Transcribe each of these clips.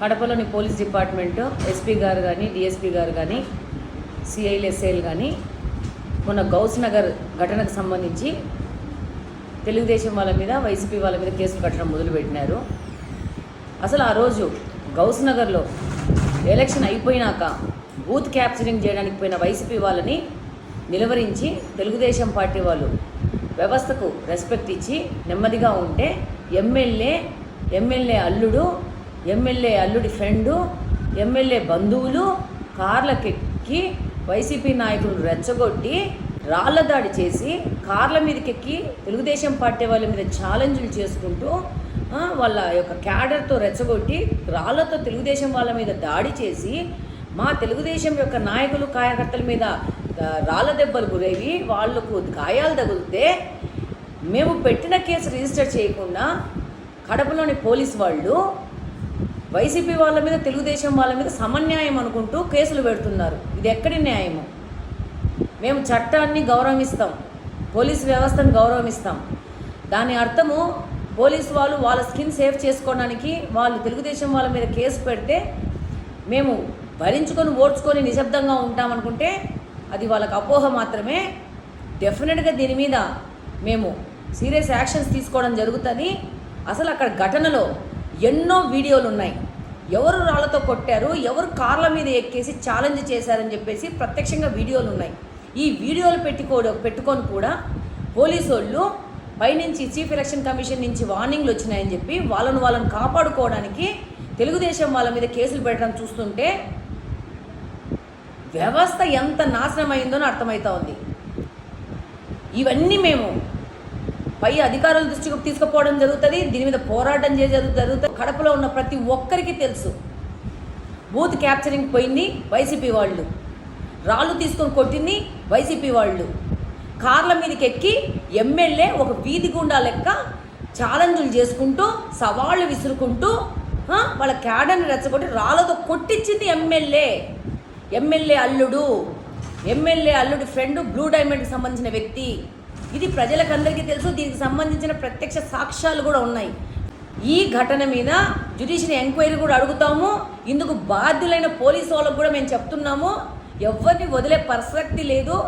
కడపలోని police department SP గారు కానీ DSP గారు కానీ సిఐలు ఎస్ఐలు కానీ మొన్న గౌస్ నగర్ ఘటనకు సంబంధించి తెలుగుదేశం వాళ్ళ మీద వైసీపీ వాళ్ళ మీద కేసులు కట్టడం మొదలుపెట్టినారు. అసలు ఆ రోజు గౌస్ నగర్లో ఎలక్షన్ అయిపోయినాక బూత్ క్యాప్చరింగ్ చేయడానికి పోయిన వైసీపీ వాళ్ళని నిలువరించి తెలుగుదేశం పార్టీ వాళ్ళు వ్యవస్థకు రెస్పెక్ట్ ఇచ్చి నెమ్మదిగా ఉంటే ఎమ్మెల్యే ఎమ్మెల్యే అల్లుడు ఎమ్మెల్యే అల్లుడి ఫ్రెండు ఎమ్మెల్యే బంధువులు కార్లకెక్కి వైసీపీ నాయకులను రెచ్చగొట్టి రాళ్ళ దాడి చేసి కార్ల మీదకెక్కి తెలుగుదేశం పార్టీ వాళ్ళ మీద ఛాలెంజ్లు చేసుకుంటూ వాళ్ళ యొక్క క్యాడర్తో రెచ్చగొట్టి రాళ్ళతో తెలుగుదేశం వాళ్ళ మీద దాడి చేసి మా తెలుగుదేశం యొక్క నాయకులు కార్యకర్తల మీద రాళ్ళ దెబ్బలు గురేవి వాళ్ళకు గాయాలు తగిలితే మేము పెట్టిన కేసు రిజిస్టర్ చేయకుండా కడపలోని పోలీస్ వాళ్ళు వైసీపీ వాళ్ళ మీద తెలుగుదేశం వాళ్ళ మీద సమన్యాయం అనుకుంటూ కేసులు పెడుతున్నారు. ఇది ఎక్కడి న్యాయము? మేము చట్టాన్ని గౌరవిస్తాం. పోలీస్ వ్యవస్థను గౌరవిస్తాం. దాని అర్థము పోలీస్ వాళ్ళు వాళ్ళ స్కిన్ సేవ్ చేసుకోవడానికి వాళ్ళు తెలుగుదేశం వాళ్ళ మీద కేసు పెడితే మేము భరించుకొని ఓడ్చుకొని నిశ్శబ్దంగా ఉంటామనుకుంటే అది వాళ్ళకి అపోహ మాత్రమే. డెఫినెట్గా దీని మీద మేము సీరియస్ యాక్షన్స్ తీసుకోవడం జరుగుతుంది. అసలు అక్కడ ఘటనలో ఎన్నో వీడియోలు ఉన్నాయి ఎవరు రాళ్ళతో కొట్టారు ఎవరు కార్ల మీద ఎక్కేసి ఛాలెంజ్ చేశారని చెప్పేసి ప్రత్యక్షంగా వీడియోలు ఉన్నాయి ఈ వీడియోలు పెట్టుకో పెట్టుకొని కూడా పోలీసు వాళ్ళు పైనుంచి చీఫ్ ఎలక్షన్ కమిషన్ నుంచి వార్నింగ్లు వచ్చినాయని చెప్పి వాళ్ళను వాళ్ళని కాపాడుకోవడానికి తెలుగుదేశం వాళ్ళ మీద కేసులు పెట్టడం చూస్తుంటే వ్యవస్థ ఎంత నాశనం అర్థమవుతా ఉంది. ఇవన్నీ మేము పై అధికారుల దృష్టికి తీసుకుపోవడం జరుగుతుంది. దీని మీద పోరాటం చేయ జరుగుతుంది. కడపలో ఉన్న ప్రతి ఒక్కరికి తెలుసు. బూత్ క్యాప్చరింగ్ పోయింది వైసీపీ వాళ్ళు. రాళ్ళు తీసుకొని కొట్టింది వైసీపీ వాళ్ళు. కార్ల మీదకి ఎక్కి ఎమ్మెల్యే ఒక వీధి గుండా లెక్క ఛాలెంజులు చేసుకుంటూ సవాళ్ళు విసురుకుంటూ వాళ్ళ క్యాడర్ని రెచ్చగొట్టి రాళ్ళతో కొట్టించింది ఎమ్మెల్యే. ఎమ్మెల్యే అల్లుడు. ఎమ్మెల్యే అల్లుడి ఫ్రెండ్ బ్లూ డైమండ్కి సంబంధించిన వ్యక్తి. ఇది ప్రజలకందరికీ తెలుసు. దీనికి సంబంధించిన ప్రత్యక్ష సాక్ష్యాలు కూడా ఉన్నాయి. ఈ ఘటన మీద జ్యుడిషియల్ ఎంక్వైరీ కూడా అడుగుతాము. ఇందుకు బాధ్యులైన పోలీసు వాళ్ళకు కూడా మేము చెప్తున్నాము. ఎవరిని వదిలే ప్రసక్తి లేదు.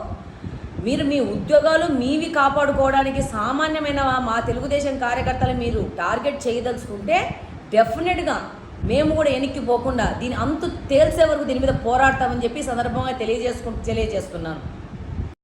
మీరు మీ ఉద్యోగాలు మీవి కాపాడుకోవడానికి సామాన్యమైన మా తెలుగుదేశం కార్యకర్తలు మీరు టార్గెట్ చేయదలుచుకుంటే డెఫినెట్గా మేము కూడా వెనక్కి పోకుండా దీని అంతు తేల్చే వరకు దీని మీద పోరాడతామని చెప్పి సందర్భంగా తెలియజేసుకుంటూ తెలియజేస్తున్నాను.